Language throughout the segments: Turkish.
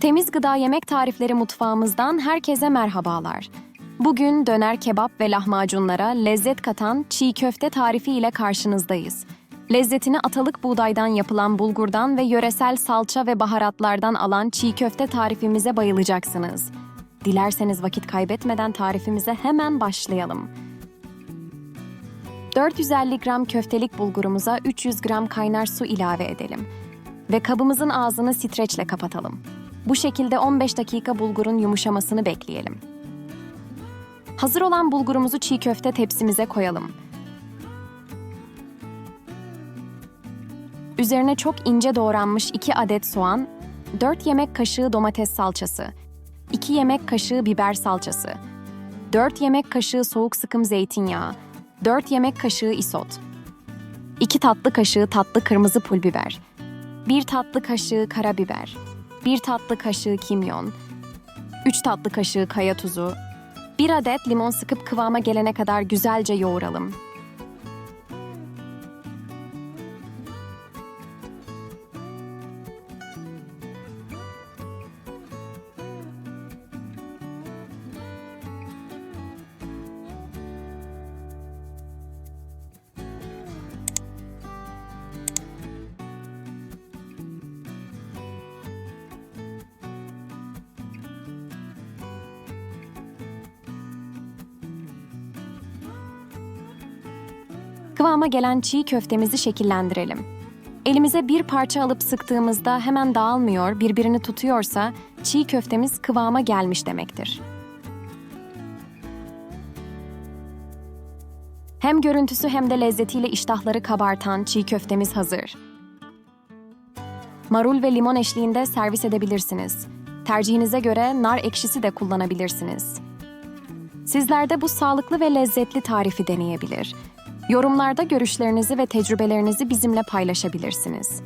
Temiz Gıda Yemek Tarifleri mutfağımızdan herkese merhabalar. Bugün döner kebap ve lahmacunlara lezzet katan çiğ köfte tarifi ile karşınızdayız. Lezzetini atalık buğdaydan yapılan bulgurdan ve yöresel salça ve baharatlardan alan çiğ köfte tarifimize bayılacaksınız. Dilerseniz vakit kaybetmeden tarifimize hemen başlayalım. 450 gram köftelik bulgurumuza 300 gram kaynar su ilave edelim ve kabımızın ağzını streçle kapatalım. Bu şekilde 15 dakika bulgurun yumuşamasını bekleyelim. Hazır olan bulgurumuzu çiğ köfte tepsimize koyalım. Üzerine çok ince doğranmış 2 adet soğan, 4 yemek kaşığı domates salçası, 2 yemek kaşığı biber salçası, 4 yemek kaşığı soğuk sıkım zeytinyağı, 4 yemek kaşığı isot, 2 tatlı kaşığı tatlı kırmızı pul biber, 1 tatlı kaşığı karabiber, 1 tatlı kaşığı kimyon, 3 tatlı kaşığı kaya tuzu, 1 adet limon sıkıp kıvama gelene kadar güzelce yoğuralım. Kıvama gelen çiğ köftemizi şekillendirelim. Elimize bir parça alıp sıktığımızda hemen dağılmıyor, birbirini tutuyorsa çiğ köftemiz kıvama gelmiş demektir. Hem görüntüsü hem de lezzetiyle iştahları kabartan çiğ köftemiz hazır. Marul ve limon eşliğinde servis edebilirsiniz. Tercihinize göre nar ekşisi de kullanabilirsiniz. Sizler de bu sağlıklı ve lezzetli tarifi deneyebilir. Yorumlarda görüşlerinizi ve tecrübelerinizi bizimle paylaşabilirsiniz.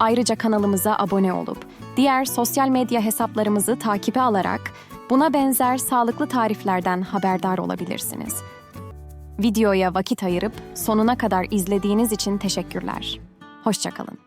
Ayrıca kanalımıza abone olup diğer sosyal medya hesaplarımızı takibe alarak buna benzer sağlıklı tariflerden haberdar olabilirsiniz. Videoya vakit ayırıp sonuna kadar izlediğiniz için teşekkürler. Hoşçakalın.